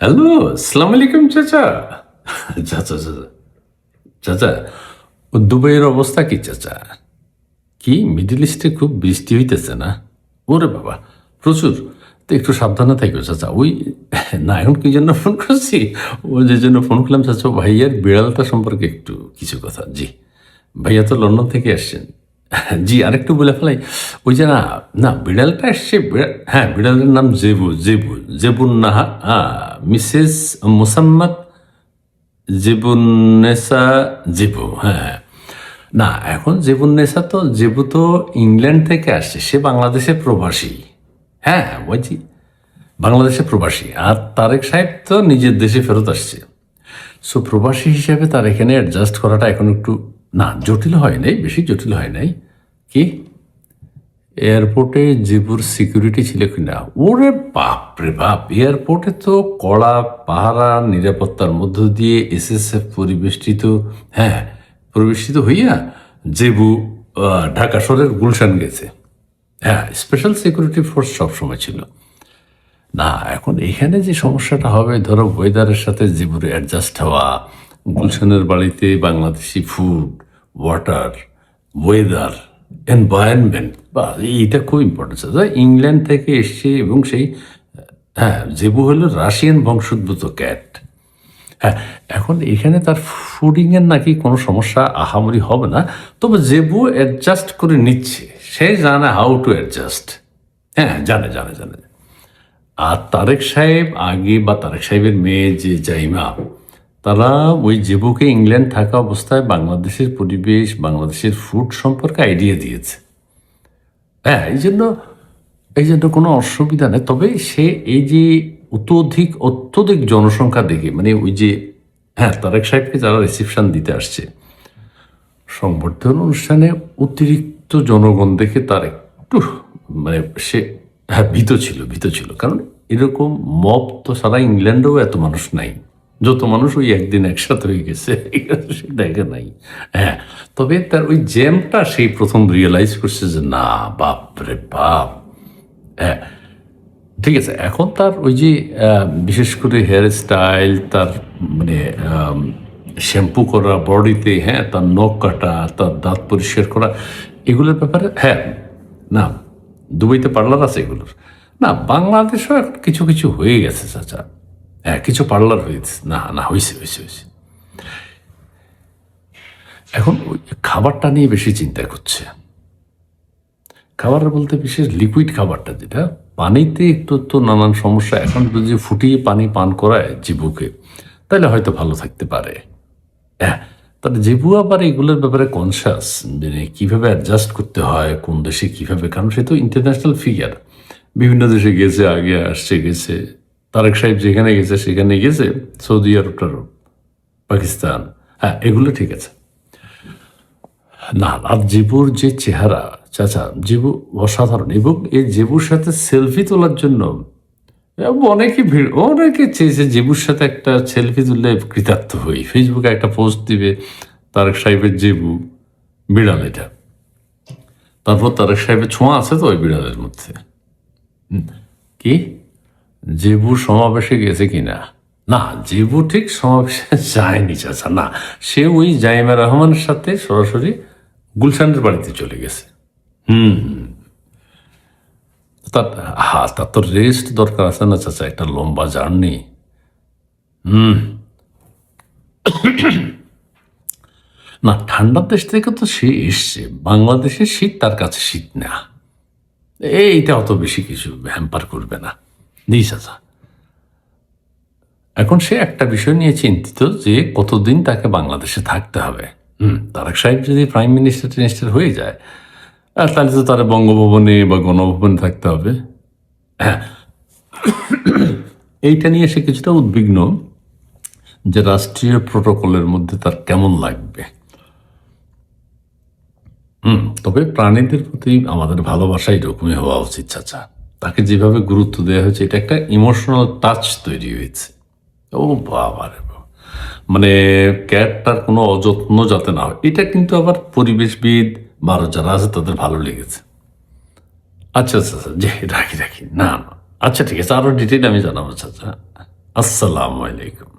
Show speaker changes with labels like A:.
A: Hello আসসালামু আলাইকুম চাচা চাচা চাচা চাচা দুবাইয়ের অবস্থা কি চাচা কি? মিডল ইস্টে খুব বৃষ্টি হইতেছে না? ওরে বাবা, প্রচুর। তো একটু সাবধানে থাকবে চাচা ওই না এখন কি জন্য ফোন করছি? ও যে জন্য ফোন করলাম চাচা ভাইয়ার বিড়ালটা সম্পর্কে একটু কিছু কথা। জি, ভাইয়া তো লন্ডন থেকে আসছেন। জি, আরেকটু বলে ফেলাই। ওই যে না না, বিড়ালটা এসছে হ্যাঁ বিড়ালের নাম জেবু জেবু জেবুন নাহা হ্যাঁ মিসেস মোসাম্মদ জেবুন্নেসা জেবু হ্যাঁ না, এখন জেবুন্নেসা তো, জেবু তো ইংল্যান্ড থেকে আসছে, সে বাংলাদেশে প্রবাসী হ্যাঁ বলছি বাংলাদেশে প্রবাসী, আর তারেক সাহেব তো নিজের দেশে ফেরত আসছে। সো, প্রবাসী হিসেবে তার এখানে অ্যাডজাস্ট করাটা এখন একটু না, জটিল হয় নাই, বেশি জটিল হয় নাই। কি? এয়ারপোর্টে জিবুর সিকিউরিটি ছিল কিনা? ওরে বাপ রে বাপ, এয়ারপোর্টে তো কড়া পাহারা, নিরাপত্তার মধ্য দিয়ে এসএসএফ পরিবেষ্টিত হ্যাঁ পরিবেষ্টিত হইয়া জেবু ঢাকা শহরের গুলশান গেছে। হ্যাঁ স্পেশাল সিকিউরিটি ফোর্স সবসময় ছিল। না, এখন এখানে যে সমস্যাটা হবে, ধরো ওয়েদারের সাথে জীবনে অ্যাডজাস্ট হওয়া, গুলশানের বাড়িতে Bangladeshi food water weather environment বা এইটা খুব ইম্পর্টেন্ট আছে ইংল্যান্ড থেকে এসছে এবং সেই হ্যাঁ জেবু হলো রাশিয়ান বংশোদ্ভূত ক্যাট হ্যাঁ এখন এখানে তার ফুডিংয়ের নাকি কোনো সমস্যা, আহামরি হবে না। তবে জেবু অ্যাডজাস্ট করে নিচ্ছে, সে জানে হাউ টু অ্যাডজাস্ট হ্যাঁ জানে জানে জানে। আর তারেক সাহেব আগে বা তারেক সাহেবের মেয়ে যে জাইমা তারা ওই জেবুকে ইংল্যান্ড থাকা অবস্থায় বাংলাদেশের পরিবেশ, বাংলাদেশের ফুড সম্পর্কে আইডিয়া দিয়েছে। হ্যাঁ এই জন্য এই জন্য কোনো অসুবিধা নেই। তবে সে এই যে অত্যধিক অত্যধিক জনসংখ্যা দেখে মানে ওই যে হ্যাঁ তারেক সাহেবকে যারা রিসিপশন দিতে আসছে, সংবর্ধনা অনুষ্ঠানে অতিরিক্ত জনগণ দেখে তার একটু মানে সে হ্যাঁ ভীত ছিল ভীত ছিল। কারণ এরকম মব তো সারা ইংল্যান্ডেও এত মানুষ নাই। যত মানুষ ওই একদিন একসাথে হয়ে গেছে সে দেখে নাই। হ্যাঁ তবে তার ওই জ্যামটা সেই প্রথম রিয়েলাইজ করছে যে, না বাপ রে বাপ। হ্যাঁ ঠিক আছে, এখন তার ওই যে বিশেষ করে হেয়ার স্টাইল তার মানে শ্যাম্পু করা বডিতে হ্যাঁ তার নখ কাটা, তার দাঁত পরিষ্কার করা, এগুলোর ব্যাপারে হ্যাঁ না, দুবাইতে পার্লার আছে এগুলোর। না, বাংলাদেশেও কিছু কিছু হয়ে গেছে, চাচা। হ্যাঁ কিছু পার্লার হয়েছে। না না হয়েছে হয়েছে হয়েছে এখন ওই খাবারটা নিয়ে বেশি চিন্তা করছে। খাবার বলতে বিশেষ লিকুইড খাবারটা যেটা, পানিতে একটু তো নানান সমস্যা। এখন যদি ফুটিয়ে পানি পান করায় জিবুকে তাহলে হয়তো ভালো থাকতে পারে। হ্যাঁ তাহলে জিবু আবার এগুলোর ব্যাপারে কনসাস মানে কীভাবে অ্যাডজাস্ট করতে হয়, কোন দেশে কীভাবে, কারণ সে তো ইন্টারন্যাশনাল ফিগার বিভিন্ন দেশে গেছে, আগে আসছে, গেছে। তারেক সাহেব যেখানে গেছে, সেখানে গেছে সৌদি আরব টারব, পাকিস্তান। হ্যাঁ এগুলো ঠিক আছে। না, আর জেবুর যে চেহারা, চাচা, জেবু অসাধারণ। এবং এই জেবুর সাথে সেলফি তোলার জন্য অনেকে ভিড়, অনেকে চেয়েছে জেবুর সাথে একটা সেলফি তুললে কৃতার্থ হই। ফেসবুকে একটা পোস্ট দিবে, তারেক সাহেবের জেবু, বিড়াল এটা। তারপর তারেক সাহেবের ছোঁয়া আছে তো ওই বিড়ালের মধ্যে। কি? জেবু সমাবেশে গেছে কিনা? না, জেবু ঠিক সমাবেশে যায়নি, চাচা, না। সে ওই জাইমা রহমানের সাথে সরাসরি গুলশানের বাড়িতে চলে গেছে। হুম তার, হা, তার তো রেস্ট দরকার আছে না, চাচা একটা লম্বা জার্নি। হুম। না ঠান্ডার দেশ থেকে তো সে এসছে। বাংলাদেশের শীত তার কাছে শীত না। এইটা অত বেশি কিছু হ্যাম্পার করবে না। চাচা এখন সে একটা বিষয় নিয়ে চিন্তিত যে কতদিন তাকে বাংলাদেশে থাকতে হবে। হুম, তারেক সাহেব যদি প্রাইম মিনিস্টার টিনিস্টার হয়ে যায়, আর তাহলে তো তারা বঙ্গভবনে বা গণভবনে থাকতে হবে। হ্যাঁ। এইটা নিয়ে সে কিছুটা উদ্বিগ্ন যে রাষ্ট্রীয় প্রোটোকলের মধ্যে তার কেমন লাগবে। হুম, তবে প্রাণীদের প্রতি আমাদের ভালোবাসা এরকমই হওয়া উচিত, চাচা। তাকে যেভাবে গুরুত্ব দেওয়া হয়েছে, এটা একটা ইমোশনাল টাচ তৈরি হয়েছে। ও বাবা। রে। মানে ক্যাটটার কোনো অযত্ন যাতে না হয়, এটা কিন্তু আবার পরিবেশবিদ বা আরও যারা আছে তাদের ভালো লেগেছে। আচ্ছা আচ্ছা আচ্ছা যে রাখি রাখি, না আচ্ছা ঠিক আছে আরও ডিটেল আমি জানাব চাচা আসসালামু আলাইকুম।